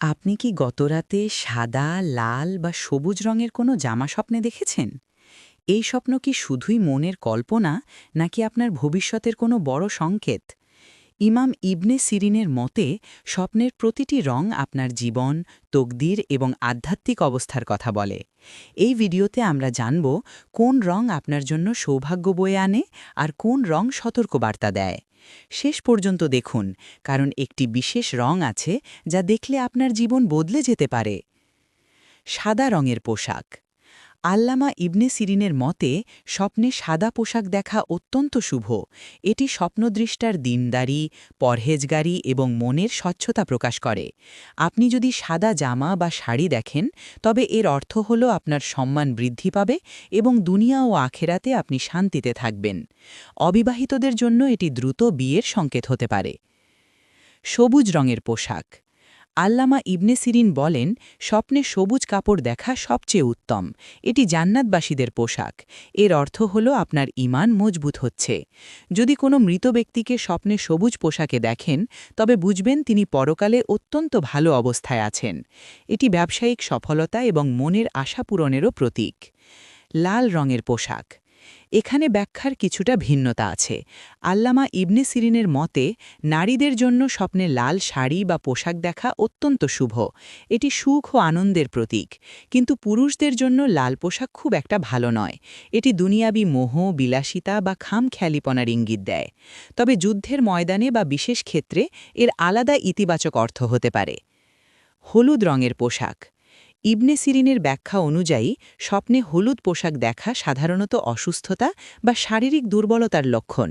আপনি কি গতরাতে সাদা, লাল বা সবুজ রঙের কোনো জামা স্বপ্নে দেখেছেন? এই স্বপ্ন কি শুধুই মনের কল্পনা, নাকি আপনার ভবিষ্যতের কোনো বড় সংকেত? ইমাম ইবনে সিরিনের মতে, স্বপ্নের প্রতিটি রং আপনার জীবন, তকদির এবং আধ্যাত্মিক অবস্থার কথা বলে। এই ভিডিওতে আমরা জানব, কোন রং আপনার জন্য সৌভাগ্য বয়ে আনে আর কোন রং সতর্কবার্তা দেয়। শেষ পর্যন্ত দেখুন, কারণ একটি বিশেষ রং আছে যা দেখলে আপনার জীবন বদলে যেতে পারে। সাদা রঙের পোশাক। আল্লামা ইবনে সিরিনের মতে, স্বপ্নে সাদা পোশাক দেখা অত্যন্ত শুভ। এটি স্বপ্নদৃষ্টার দিনদারি, পরহেজগারি এবং মনের স্বচ্ছতা প্রকাশ করে। আপনি যদি সাদা জামা বা শাড়ি দেখেন, তবে এর অর্থ হল আপনার সম্মান বৃদ্ধি পাবে এবং দুনিয়া ও আখেরাতে আপনি শান্তিতে থাকবেন। অবিবাহিতদের জন্য এটি দ্রুত বিয়ের সংকেত হতে পারে। সবুজ রঙের পোশাক আল্লামা ইবনে সিরিন বলেন, স্বপ্নে সবুজ কাপড় দেখা সবচেয়ে উত্তম। এটি জান্নাতবাসীদের পোশাক। এর অর্থ হল আপনার ইমান মজবুত হচ্ছে। যদি কোনো মৃত ব্যক্তিকে স্বপ্নে সবুজ পোশাকে দেখেন, তবে বুঝবেন তিনি পরকালে অত্যন্ত ভালো অবস্থায় আছেন। এটি ব্যবসায়িক সফলতা এবং মনের আশা পূরণেরও প্রতীক। লাল রঙের পোশাক। এখানে ব্যাখ্যার কিছুটা ভিন্নতা আছে। আল্লামা ইবনে সিরিনের মতে, নারীদের জন্য স্বপ্নে লাল শাড়ি বা পোশাক দেখা অত্যন্ত শুভ। এটি সুখ ও আনন্দের প্রতীক। কিন্তু পুরুষদের জন্য লাল পোশাক খুব একটা ভালো নয়। এটি দুনিয়াবি মোহ, বিলাসিতা বা খাম খেয়ালিপনার ইঙ্গিত দেয়। তবে যুদ্ধের ময়দানে বা বিশেষ ক্ষেত্রে এর আলাদা ইতিবাচক অর্থ হতে পারে। হলুদ রঙের পোশাক। ইবনে সিরিনের ব্যাখ্যা অনুযায়ী, স্বপ্নে হলুদ পোশাক দেখা সাধারণত অসুস্থতা বা শারীরিক দুর্বলতার লক্ষণ।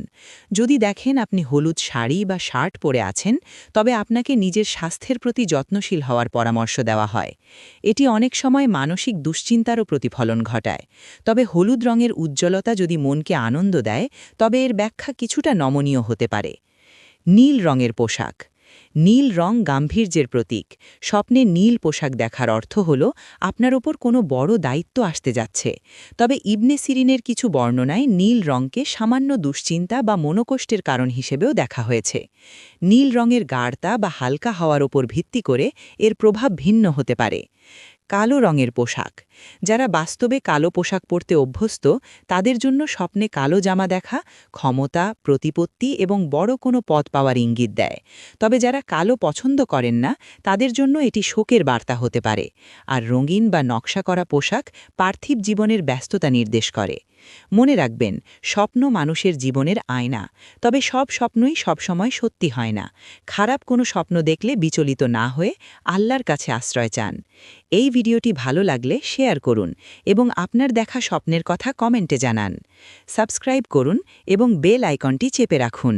যদি দেখেন আপনি হলুদ শাড়ি বা শার্ট পরে আছেন, তবে আপনাকে নিজের স্বাস্থ্যের প্রতি যত্নশীল হওয়ার পরামর্শ দেওয়া হয়। এটি অনেক সময় মানসিক দুশ্চিন্তারও প্রতিফলন ঘটায়। তবে হলুদ রঙের উজ্জ্বলতা যদি মনকে আনন্দ দেয়, তবে এর ব্যাখ্যা কিছুটা নমনীয় হতে পারে। নীল রঙের পোশাক নীল রং গাম্ভীর্যের প্রতীক। স্বপ্নে নীল পোশাক দেখার অর্থ হল, আপনার ওপর কোনো বড় দায়িত্ব আসতে যাচ্ছে। তবে ইবনে সিরিনের কিছু বর্ণনায় নীল রঙকে সামান্য দুশ্চিন্তা বা মনোকষ্টের কারণ হিসেবেও দেখা হয়েছে। নীল রঙের গাঢ়তা বা হালকা হওয়ার ওপর ভিত্তি করে এর প্রভাব ভিন্ন হতে পারে। কালো রঙের পোশাক যারা বাস্তবে কালো পোশাক পরতে অভ্যস্ত, তাদের জন্য স্বপ্নে কালো জামা দেখা ক্ষমতা, প্রতিপত্তি এবং বড় কোনো পদ পাওয়ার ইঙ্গিত দেয়। তবে যারা কালো পছন্দ করেন না, তাদের জন্য এটি শোকের বার্তা হতে পারে আর রঙিন বা নকশা করা পোশাক পার্থিব জীবনের ব্যস্ততা নির্দেশ করে। মনে রাখবেন, স্বপ্ন মানুষের জীবনের আয়না, তবে সব স্বপ্নই সবসময় সত্যি হয় না। খারাপ কোনো স্বপ্ন দেখলে বিচলিত না হয়ে আল্লাহর কাছে আশ্রয় চান। এই ভিডিওটি ভালো লাগলে শেয়ার করুন এবং আপনার দেখা স্বপ্নের কথা কমেন্টে জানান। সাবস্ক্রাইব করুন এবং বেল আইকনটি চেপে রাখুন।